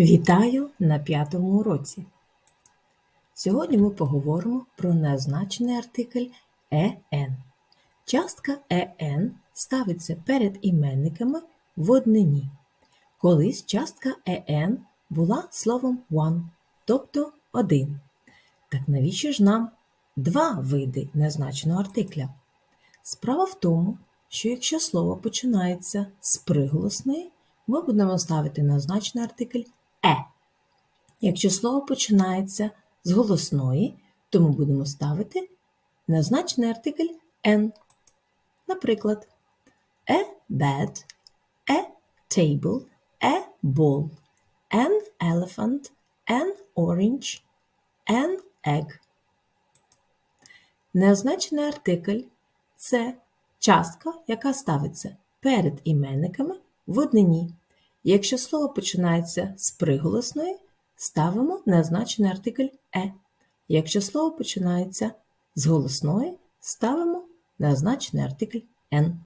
Вітаю на п'ятому уроці. Сьогодні ми поговоримо про неозначений артикль «en». Частка «en» ставиться перед іменниками в однині. Колись частка «en» була словом one, тобто один. Так навіщо ж нам два види незначеного артикля? Справа в тому, що якщо слово починається з приголосної, ми будемо ставити незначений артикль е. Якщо слово починається з голосної, то ми будемо ставити незначений артикль n. Наприклад, a bed, a table, a ball, an elephant, an orange, an egg. Неозначений артикль це частка, яка ставиться перед іменниками в однині. Якщо слово починається з приголосної, ставимо неозначений артикль е. Якщо слово починається з голосної, ставимо неозначений артикль н.